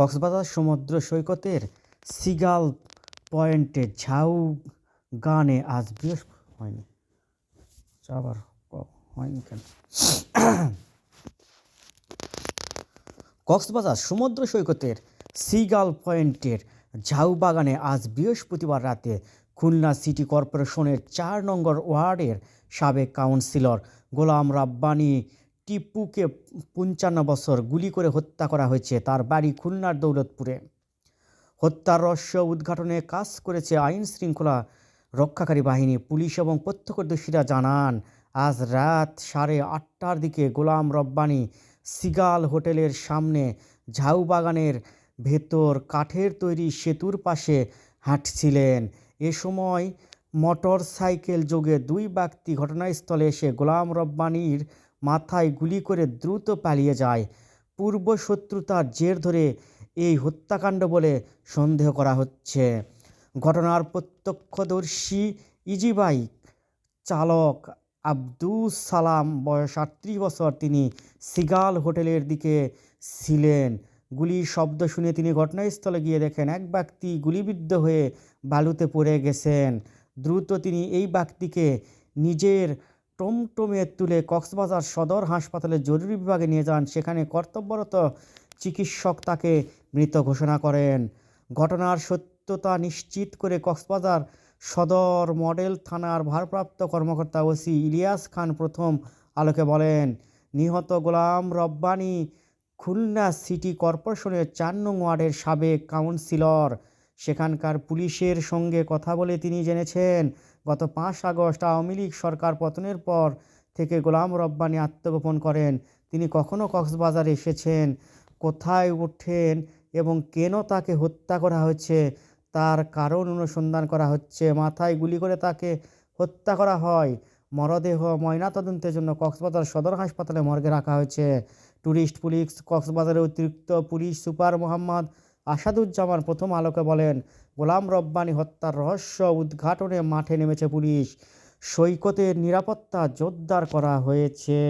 কক্সবাজার সমুদ্র সৈকতের সিগাল পয়েন্টে ঝাউ গানে আজ বৃহস্পতি হয়নি। আচ্ছা, আবার হয়নি কেন? কক্সবাজার সমুদ্র সৈকতের সিগাল পয়েন্টের ঝাউবাগানে আজ বৃহস্পতিবার রাতে খুলনা সিটি কর্পোরেশনের চার নম্বর ওয়ার্ডের সাবেক কাউন্সিলর গোলাম রাব্বানি টিপুকে পঞ্চান্ন বছর গুলি করে হত্যা করা হয়েছে। তার বাড়ি খুলনার দৌলতপুরে। হত্যার রহস্য উদ্ঘাটনে কাজ করেছে আইন শৃঙ্খলা রক্ষাকারী বাহিনী। পুলিশ এবং প্রত্যক্ষদর্শীরা জানান, আজ রাত সাড়ে আটটার দিকে গোলাম রব্বানি সিগাল হোটেলের সামনে ঝাউবাগানের ভেতর কাঠের তৈরি সেতুর পাশে হাঁটছিলেন। এ সময় মোটর সাইকেল যোগে দুই ব্যক্তি ঘটনাস্থলে এসে গোলাম রব্বানির মাথায় গুলি করে দ্রুত পালিয়ে যায়। পূর্ব শত্রুতার জের ধরে এই হত্যাকাণ্ড বলে সন্দেহ করা হচ্ছে। ঘটনার প্রত্যক্ষদর্শী ইজিবাই চালক আব্দুস সালাম, বয়স আটত্রিশ বছর, তিনি সিগাল হোটেলের দিকে ছিলেন। গুলির শব্দ শুনে তিনি ঘটনাস্থলে গিয়ে দেখেন, এক ব্যক্তি গুলিবিদ্ধ হয়ে বালুতে পড়ে গেছেন। দ্রুত তিনি এই ব্যক্তিকে নিজের টমটমে তুলে কক্সবাজার সদর হাসপাতালে জরুরি বিভাগে নিয়ে যান। সেখানে কর্তব্যরত চিকিৎসক তাকে মৃত ঘোষণা করেন। ঘটনার সত্যতা নিশ্চিত করে কক্সবাজার সদর মডেল থানার ভারপ্রাপ্ত কর্মকর্তা ওসি ইলিয়াস খান প্রথম আলোকে বলেন, নিহত গোলাম রব্বানি খুলনা সিটি কর্পোরেশনের চার নং ওয়ার্ডের সাবেক কাউন্সিলর। সেখানকার পুলিশের সঙ্গে কথা বলে তিনি জেনেছেন, গত পাঁচ আগস্ট আওয়ামী লীগ সরকার পতনের পর থেকে গোলাম রব্বানি আত্মগোপন করেন। তিনি কখনো কক্সবাজারে এসেছেন, কোথায় ওঠেন এবং কেন তাকে হত্যা করা হয়েছে, তার কারণ অনুসন্ধান করা হচ্ছে, মাথায় গুলি করে তাকে হত্যা করা হয়, মরদেহ ময়নাতদন্তের জন্য কক্সবাজার সদর হাসপাতালে মর্গে রাখা হয়েছে। ট্যুরিস্ট পুলিশ কক্সবাজারের অতিরিক্ত পুলিশ সুপার মোহাম্মদ আসাদুজ্জামান প্রথম আলোকে বলেন, গোলাম রব্বানি হত্যার রহস্য উদ্ঘাটনে মাঠে নেমেছে পুলিশ। সৈকতের নিরাপত্তা জোরদার করা হয়েছে।